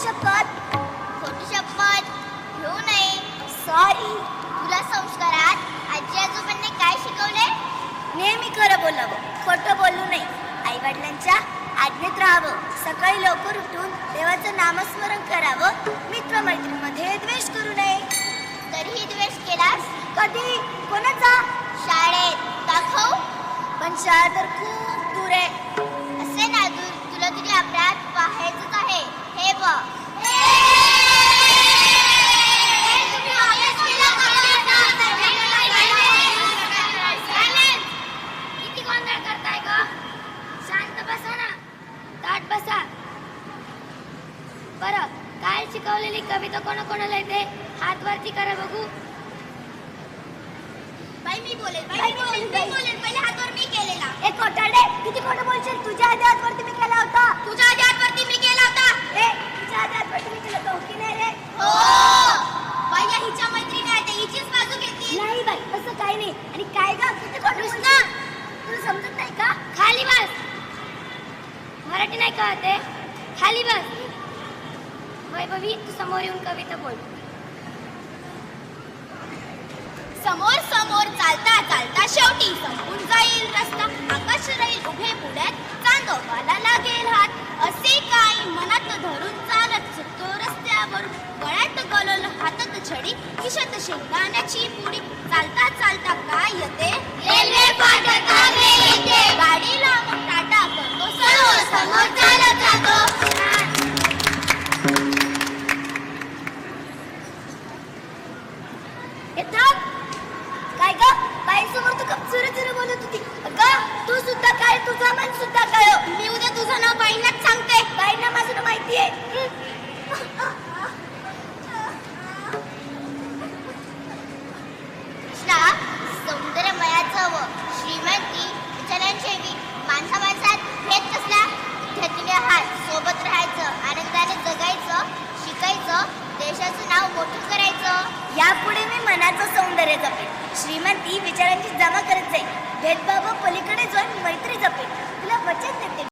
शपथ खोटी शपथ घेऊ नये सॉरी तुला संस्कार नेहमी खरं बोलावं खोटं बोलू नये. आई वडिलांच्या आज्ञेत राहावं. सकाळी लवकर उठून देवाचं नामस्मरण करावं. मित्रमैत्रीमध्ये द्वेष करू नये. तरीही द्वेष केलास कधी? कोणाचा? शाळेत. दाखव. पण शाळा तर खूप बसा ना. ताट बसा. बर काय शिकवलेली कविता कोणा कोणाला येते? हात वरती करा बघू. बाई मी बोलेल. बाई मी बोलेल. मी बोलेल. पहिले हातवर मी केलेला. ए कोटाडे किती खोटं बोलशील? तुझ्या आधी हातवरती मी केला होता. तुझ्या आधी हातवरती मी केला होता. ए तुझ्या आधी हातवरती मी केला होता. की नाही रे. हो. बाई हिच्या मैत्रिणी आहे हिचीच बाजू घेतली. नाही बाई असं काही नाही. आणि काय ग किती खोटं कृष्णा! बोलशील? तुला समजत नाही का खाली बस मराठी नाही कळते खाली बस. वैभवी तू समोर येऊन कविता बोल. समोर समोर चालता चालता शेवटी संपून जाईल रस्ता. आकाश राहील उभे पुढ्यात चांदोबाला लागेल हात. असे काही मनात धरून चालत सुटतो रस्त्यावर. गळ्यात गलोल हातात छडी खिशात शेंगाण्याची पुडी. चालता चालता काय येते? रेल्वे का बाई समोर तू खूप चुरे चुरे बोलत होती. अगं तू सुद्धा काय तुझा मन सुद्धा काय मी उद्या तुझं नाव बाईंनाच सांगते. बाईंना माझं नाव माहिती आहे. कृष्णा सौंदर्यमयाचं व श्रीमंती विचारांचेवी माणसा शिकायचं नाव मोठं करायचं यापुढे मी मनाचं सौंदर्य जपेन. श्रीमंती विचारांची जमा करत जाईल भेदभाव पलीकडे जाऊन मैत्री जपेन. तुला वचन देते.